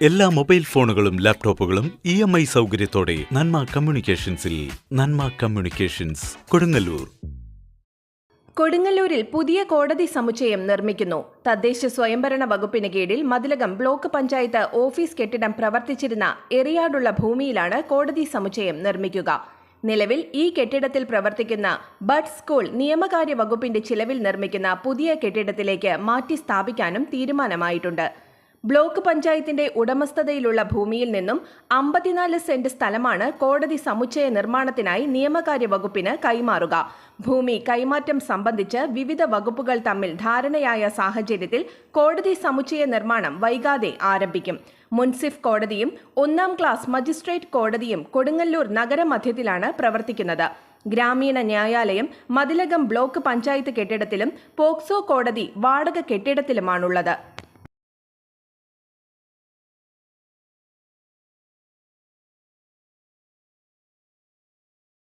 എല്ലാ മൊബൈൽ ഫോണുകളും ലാപ്ടോപ്പുകളും ഇ എം ഐ സൗകര്യത്തോടെ നന്മ കമ്മ്യൂണിക്കേഷൻസിൽ നന്മ കമ്മ്യൂണിക്കേഷൻസ് കൊടുങ്ങല്ലൂർ. കൊടുങ്ങല്ലൂരിൽ പുതിയ കോടതി സമുച്ചയം നിർമ്മിക്കുന്നു. തദ്ദേശ സ്വയംഭരണ വകുപ്പിന് കീഴിൽ മതിലകം ബ്ലോക്ക് പഞ്ചായത്ത് ഓഫീസ് കെട്ടിടം പ്രവർത്തിച്ചിരുന്ന എറിയാടുള്ള ഭൂമിയിലാണ് കോടതി സമുച്ചയം നിർമ്മിക്കുക. നിലവിൽ ഈ കെട്ടിടത്തിൽ പ്രവർത്തിക്കുന്ന ബഡ് സ്കൂൾ നിയമകാര്യ വകുപ്പിന്റെ ചിലവിൽ നിർമ്മിക്കുന്ന പുതിയ കെട്ടിടത്തിലേക്ക് മാറ്റി സ്ഥാപിക്കാനും തീരുമാനമായിട്ടുണ്ട്. ബ്ലോക്ക് പഞ്ചായത്തിന്റെ ഉടമസ്ഥതയിലുള്ള ഭൂമിയിൽ നിന്നും അമ്പത്തിനാല് സെന്റ് സ്ഥലമാണ് കോടതി സമുച്ചയ നിർമ്മാണത്തിനായി നിയമകാര്യ വകുപ്പിന് കൈമാറുക. ഭൂമി കൈമാറ്റം സംബന്ധിച്ച് വിവിധ വകുപ്പുകൾ തമ്മിൽ ധാരണയായ സാഹചര്യത്തിൽ കോടതി സമുച്ചയ നിർമ്മാണം വൈകാതെ ആരംഭിക്കും. മുൻസിഫ് കോടതിയും ഒന്നാം ക്ലാസ് മജിസ്ട്രേറ്റ് കോടതിയും കൊടുങ്ങല്ലൂർ നഗരമധ്യത്തിലാണ് പ്രവർത്തിക്കുന്നത്. ഗ്രാമീണ ന്യായാലയം മതിലകം ബ്ലോക്ക് പഞ്ചായത്ത് കെട്ടിടത്തിലും പോക്സോ കോടതി വാടക കെട്ടിടത്തിലുമാണുള്ളത്.